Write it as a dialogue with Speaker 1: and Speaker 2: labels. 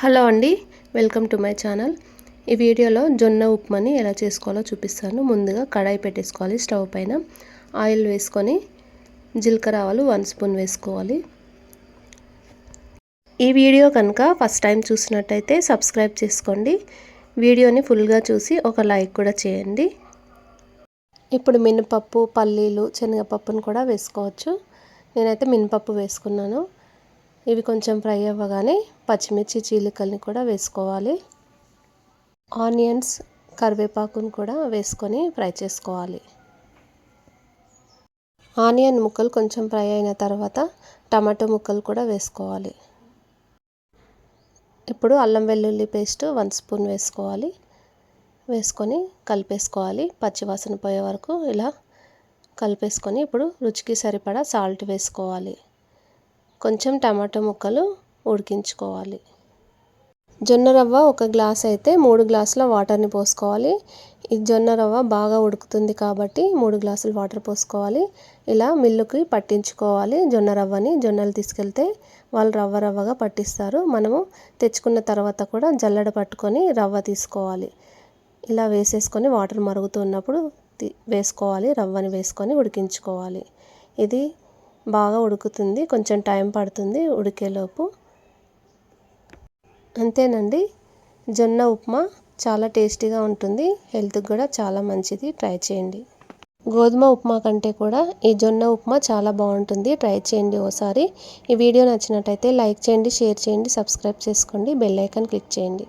Speaker 1: Hello అండి welcome to my channel. ఈ వీడియోలో జొన్న ఉప్మాని ఎలా చేసుకోవాలో చూపిస్తాను. ముందుగా కడాయి పెట్టేసుకోవాలి స్టవ్ పైన. ఆయిల్ వేసుకొని జీలకర్ర ఆవాలు వన్ స్పూన్ వేసుకోవాలి. ఈ వీడియో కనుక ఫస్ట్ టైం చూసినట్టయితే సబ్స్క్రైబ్ చేసుకోండి. వీడియోని ఫుల్గా చూసి ఒక లైక్ కూడా చేయండి. ఇప్పుడు మినపప్పు పల్లీలు శనగపప్పును కూడా వేసుకోవచ్చు. నేనైతే మినపప్పు వేసుకున్నాను. ఇవి కొంచెం ఫ్రై అవ్వగానే పచ్చిమిర్చి చీలికల్ని కూడా వేసుకోవాలి. ఆనియన్స్ కరివేపాకును కూడా వేసుకొని ఫ్రై చేసుకోవాలి. ఆనియన్ ముక్కలు కొంచెం ఫ్రై అయిన తర్వాత టమాటో ముక్కలు కూడా వేసుకోవాలి. ఇప్పుడు అల్లం వెల్లుల్లి పేస్ట్ వన్ స్పూన్ వేసుకోవాలి. వేసుకొని కలిపేసుకోవాలి. పచ్చివాసన పోయే వరకు ఇలా కలిపేసుకొని ఇప్పుడు రుచికి సరిపడా సాల్ట్ వేసుకోవాలి. కొంచెం టమాటో ముక్కలు ఉడికించుకోవాలి. జొన్న రవ్వ ఒక గ్లాస్ అయితే మూడు గ్లాసుల వాటర్ని పోసుకోవాలి. ఈ జొన్న రవ్వ బాగా ఉడుకుతుంది కాబట్టి మూడు గ్లాసులు వాటర్ పోసుకోవాలి. ఇలా మిల్లుకి పట్టించుకోవాలి జొన్న రవ్వని. జొన్నలు తీసుకెళ్తే వాళ్ళు రవ్వ రవ్వగా పట్టిస్తారు. మనము తెచ్చుకున్న తర్వాత కూడా జల్లడ పట్టుకొని రవ్వ తీసుకోవాలి. ఇలా వేసేసుకొని వాటర్ మరుగుతున్నప్పుడు వేసుకోవాలి. రవ్వని వేసుకొని ఉడికించుకోవాలి. ఇది బాగా ఉడుకుతుంది. కొంచెం టైం పడుతుంది ఉడికేలోపు. అంతేనండి. జొన్న ఉప్మా చాలా టేస్టీగా ఉంటుంది. హెల్త్కి కూడా చాలా మంచిది. ట్రై చేయండి. గోధుమ ఉప్మా కంటే కూడా ఈ జొన్న ఉప్మా చాలా బాగుంటుంది. ట్రై చేయండి ఓసారి. ఈ వీడియో నచ్చినట్టయితే లైక్ చేయండి షేర్ చేయండి సబ్స్క్రైబ్ చేసుకోండి. బెల్ ఐకాన్ క్లిక్ చేయండి.